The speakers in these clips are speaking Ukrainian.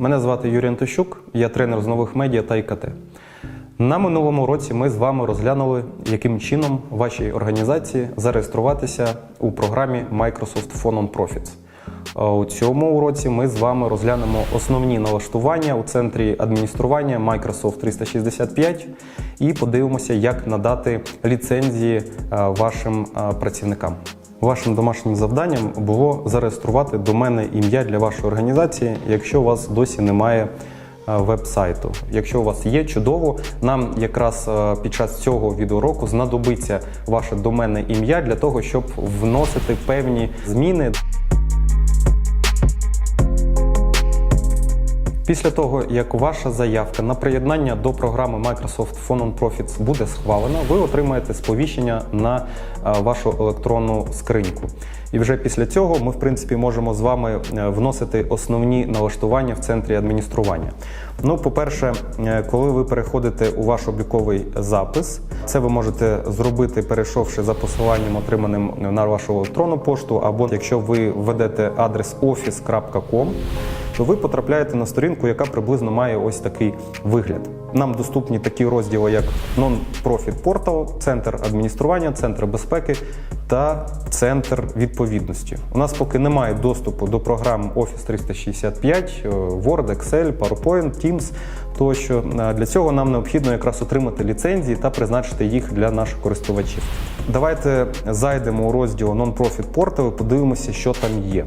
Мене звати Юрій Антощук, я тренер з нових медіа та ІКТ. На минулому році ми з вами розглянули, яким чином вашій організації зареєструватися у програмі Microsoft Phone on Profits. У цьому уроці ми з вами розглянемо основні налаштування у центрі адміністрування Microsoft 365 і подивимося, як надати ліцензії е, вашим е, працівникам. Вашим домашнім завданням було зареєструвати доменне ім'я для вашої організації, якщо у вас досі немає е, веб-сайту. Якщо у вас є, чудово. Нам якраз е, під час цього відеоуроку знадобиться ваше доменне ім'я для того, щоб вносити певні зміни. Після того, як ваша заявка на приєднання до програми Microsoft Phone on Profits буде схвалена, ви отримаєте сповіщення на е, вашу електронну скриньку. І вже після цього ми, в принципі, можемо з вами е, вносити основні налаштування в центрі адміністрування. Ну, по-перше, е, коли ви переходите у ваш обліковий запис, це ви можете зробити, перейшовши за посиланням, отриманим на вашу електронну пошту, або якщо ви введете адрес office.com, то ви потрапляєте на сторінку, яка приблизно має ось такий вигляд. Нам доступні такі розділи, як Non-Profit Portal, центр адміністрування, центр безпеки та центр відповідності. У нас поки немає доступу до програм Office 365, е, Word, Excel, PowerPoint, Teams тощо. Е, Для цього нам необхідно якраз отримати ліцензії та призначити їх для наших користувачів. Давайте зайдемо у розділ Non-Profit Portal і подивимося, що там є.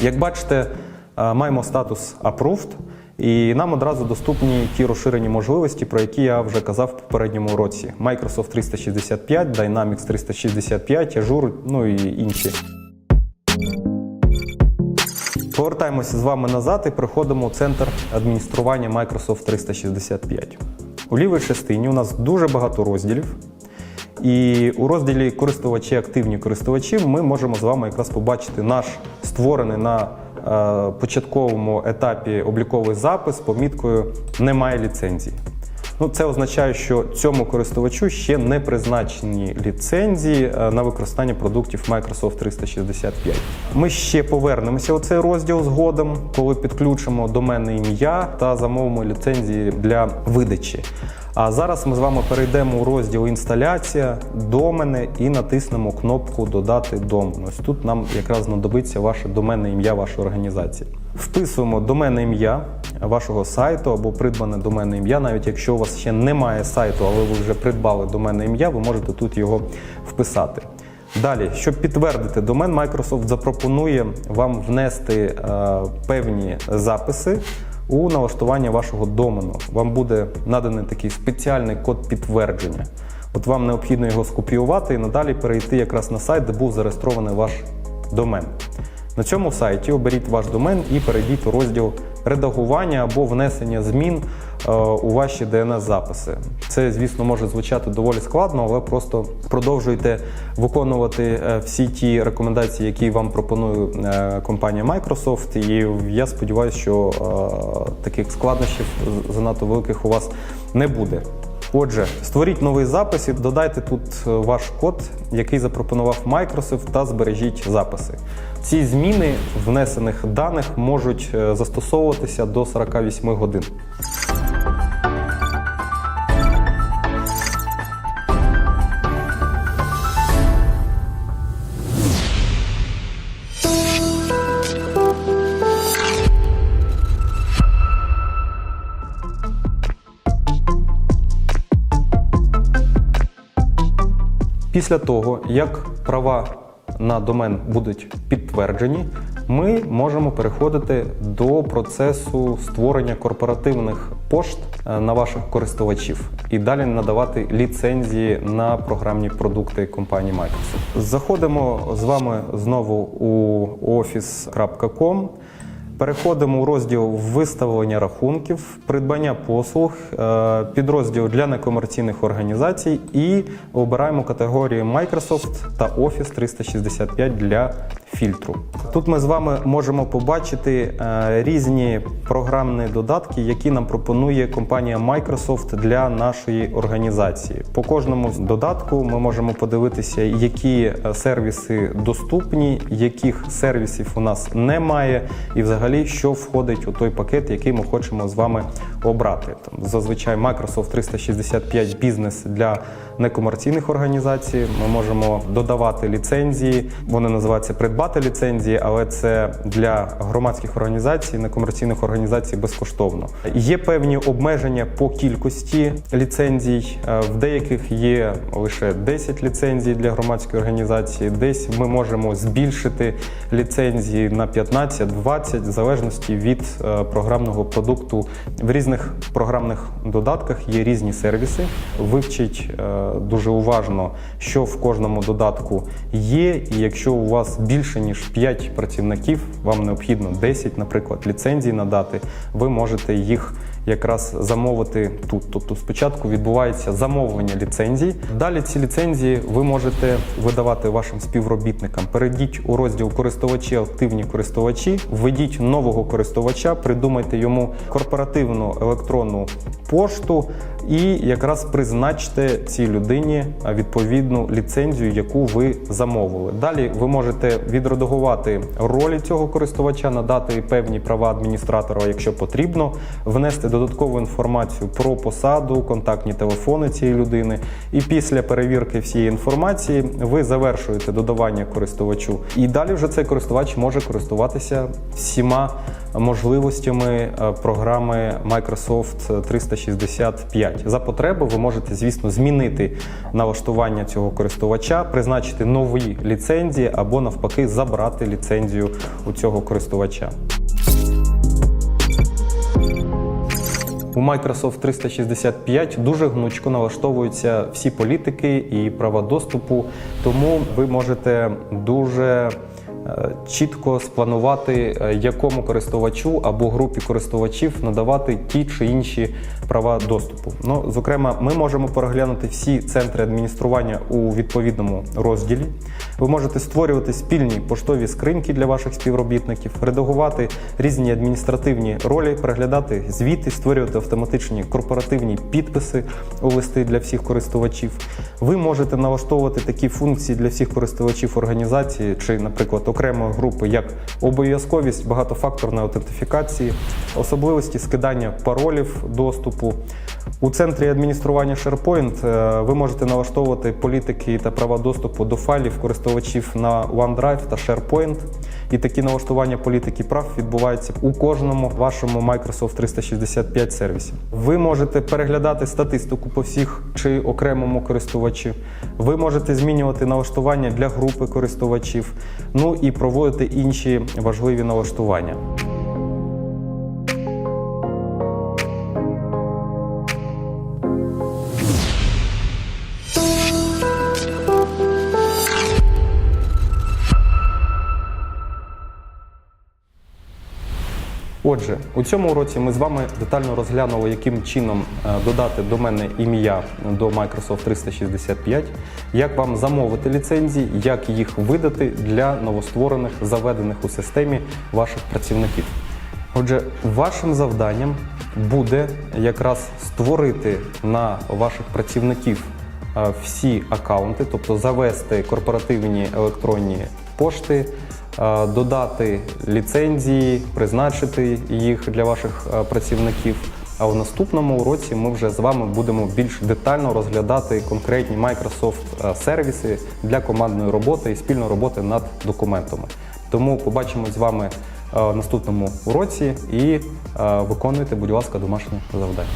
Як бачите, маємо статус Approved, і нам одразу доступні ті розширені можливості, про які я вже казав в попередньому році: Microsoft 365, Dynamics 365, Azure, ну і інші. Повертаємося з вами назад і переходимо у центр адміністрування Microsoft 365. У лівій частині у нас дуже багато розділів. І у розділі користувачі, активні користувачі, ми можемо з вами якраз побачити наш створений на початковому етапі обліковий запис поміткою Немає ліцензії. Ну, це означає, що цьому користувачу ще не призначені ліцензії е, на використання продуктів Microsoft 365. Ми ще повернемося у цей розділ згодом, коли підключимо доменне ім'я та замовимо ліцензії для видачі. А зараз ми з вами перейдемо у розділ інсталяція, домени і натиснемо кнопку Додати домен. Ось тут нам якраз знадобиться ваше доменне ім'я вашої організації. Вписуємо доменне ім'я вашого сайту або придбане доменне ім'я. Навіть якщо у вас ще немає сайту, але ви вже придбали доменне ім'я, ви можете тут його вписати. Далі, щоб підтвердити домен, Microsoft запропонує вам внести е, певні записи у налаштування вашого домену. Вам буде наданий такий спеціальний код підтвердження. От вам необхідно його скопіювати і надалі перейти якраз на сайт, де був зареєстрований ваш домен. На цьому сайті оберіть ваш домен і перейдіть у розділ редагування або внесення змін е, у ваші DNS-записи. Це, звісно, може звучати доволі складно, але просто продовжуйте виконувати е, всі ті рекомендації, які вам пропонує е, компанія Microsoft. І я сподіваюся, що таких складнощів занадто великих у вас не буде. Отже, створіть новий запис і додайте тут е, ваш код, який запропонував Microsoft, та збережіть записи. Ці зміни внесених даних можуть е, застосовуватися до 48 годин. Після того, як права на домен будуть підтверджені, ми можемо переходити до процесу створення корпоративних пошт е, на ваших користувачів і далі надавати ліцензії на програмні продукти компанії Microsoft. Заходимо з вами знову у office.com. Переходимо у розділ виставлення рахунків, придбання послуг, е, підрозділ для некомерційних організацій і обираємо категорії Microsoft та Office 365 для фільтру. Тут ми з вами можемо побачити е, різні програмні додатки, які нам пропонує компанія Microsoft для нашої організації. По кожному додатку ми можемо подивитися, які е, сервіси доступні, яких сервісів у нас немає, і взагалі що входить у той пакет, який ми хочемо з вами обрати. Там зазвичай Microsoft 365 бізнес для некомерційних організацій. Ми можемо додавати ліцензії. Вони називаються придбати ліцензії, але це для громадських організацій, некомерційних організацій безкоштовно. Є певні обмеження по кількості ліцензій. Е, В деяких є лише 10 ліцензій для громадської організації. Десь ми можемо збільшити ліцензії на 15-20 в залежності від е, програмного продукту. В різних програмних додатках є різні сервіси. Вивчіть е, дуже уважно, що в кожному додатку є. І якщо у вас більше ніж 5 працівників, вам необхідно 10, наприклад, ліцензій надати, ви можете їх якраз замовити тут. Тобто спочатку відбувається замовлення ліцензій. Далі ці ліцензії ви можете видавати вашим співробітникам. Перейдіть у розділ користувачі, активні користувачі, введіть нового користувача, придумайте йому корпоративну електронну пошту і якраз призначте цій людині відповідну ліцензію, яку ви замовили. Далі ви можете відредагувати ролі цього користувача, надати певні права адміністратора, якщо потрібно, внести додаткову інформацію про посаду, контактні телефони цієї людини. І після перевірки всієї інформації ви завершуєте додавання користувачу. І далі вже цей користувач може користуватися всіма можливостями е, програми Microsoft 365. За потреби ви можете, звісно, змінити налаштування цього користувача, призначити нові ліцензії або навпаки забрати ліцензію у цього користувача. У Microsoft 365 дуже гнучко налаштовуються всі політики і права доступу, тому ви можете дуже чітко спланувати, е, якому користувачу або групі користувачів надавати ті чи інші права доступу. Ну, зокрема, ми можемо переглянути всі центри адміністрування у відповідному розділі. Ви можете створювати спільні поштові скриньки для ваших співробітників, редагувати різні адміністративні ролі, переглядати звіти, створювати автоматичні корпоративні підписи у листи для всіх користувачів. Ви можете налаштовувати такі функції для всіх користувачів організації чи, наприклад, окремої групи, як обов'язковість багатофакторної аутентифікації, особливості скидання паролів доступу. У центрі адміністрування SharePoint е, ви можете налаштовувати політики та права доступу до файлів користувачів на OneDrive та SharePoint. І такі налаштування політики прав відбуваються у кожному вашому Microsoft 365 сервісі. Ви можете переглядати статистику по всіх чи окремому користувачі. Ви можете змінювати налаштування для групи користувачів, ну і проводити інші важливі налаштування. Отже, у цьому уроці ми з вами детально розглянули, яким чином е, додати до мене ім'я до Microsoft 365, як вам замовити ліцензії, як їх видати для новостворених, заведених у системі ваших працівників. Отже, вашим завданням буде якраз створити на ваших працівників всі акаунти, тобто завести корпоративні електронні пошти, додати ліцензії, призначити їх для ваших працівників. А в наступному уроці ми вже з вами будемо більш детально розглядати конкретні Microsoft сервіси для командної роботи і спільної роботи над документами. Тому побачимось з вами в наступному уроці і виконуйте, будь ласка, домашнє завдання.